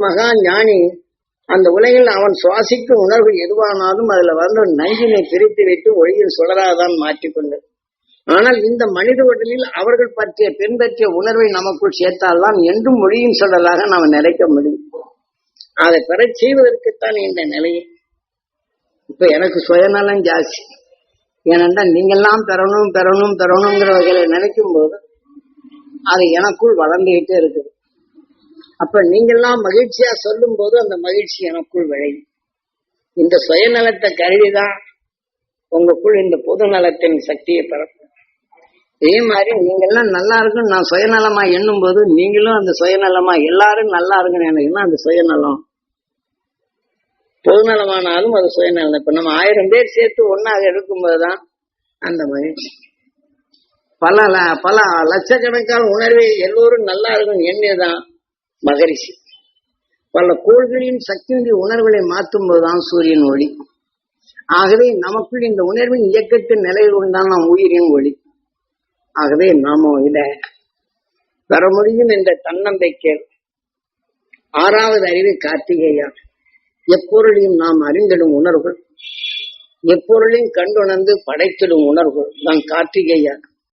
மகா ஞானி அந்த உலகில் அவன் சுவாசிக்கும் உணர்வு எதுவானாலும் அதுல வந்து நஞ்சினை பிரித்து வைத்து ஒளியில் சுடராதான் மாற்றிக்கொண்டது ஆனால் இந்த மனித உடலில் அவர்கள் பற்றிய பின்பற்றிய உணர்வை நமக்குள் சேர்த்தால்தான் என்றும் மொழியின் சுடலாக நாம் நிலைக்க முடியும். அதை பெற செய்வதற்குத்தான் இந்த நிலையை இப்ப எனக்கு சுயநலம் ஜாஸ்தி. ஏனென்றால் நீங்கெல்லாம் பெறணும் பெறணும் பெறணுங்கிற வகையில நினைக்கும் போது அது எனக்குள் வளர்ந்துகிட்டே இருக்குது. அப்ப நீங்கெல்லாம் மகிழ்ச்சியா சொல்லும் போது அந்த மகிழ்ச்சி எனக்குள் விளையும். இந்த சுயநலத்தை கருதிதான் உங்களுக்குள் இந்த பொது நலத்தின் சக்தியை பரப்பும். இதே மாதிரி நீங்கெல்லாம் நல்லா இருக்கும் நான் சுயநலமா எண்ணும் போது நீங்களும் அந்த சுயநலமா எல்லாரும் நல்லா இருக்குன்னு நினைக்கணும் அந்த சுயநலம்? பொதுநலமானாலும் அது சுயநலம். இப்ப நம்ம ஆயிரம் பேர் சேர்த்து ஒன்னாக எடுக்கும்போதுதான் அந்த மகிழ்ச்சி. பல பல லட்சக்கணக்கான உணர்வை எல்லோரும் நல்லா இருக்கும் எண்ணியதான் மகரிஷி. பல கோள்களின் சக்தியுடைய உணர்வுகளை மாற்றும் போதுதான் சூரியன் ஒளி ஆகவே நமக்குள் இந்த உணர்வின் இயக்கத்தின் நிலையில் உண்டான நாம் உயிரின் ஒளி. ஆகவே நாம இத பெற முடியும் என்ற தன்னம்பிக்கை ஆறாவது அறிவு கார்த்திகேயா எப்பொருளையும் நாம் அறிந்திடும் உணர்வுகள் எப்பொருளையும் கண்டுணர்ந்து படைத்திடும் உணர்வுகள் தான் கார்த்திகேயா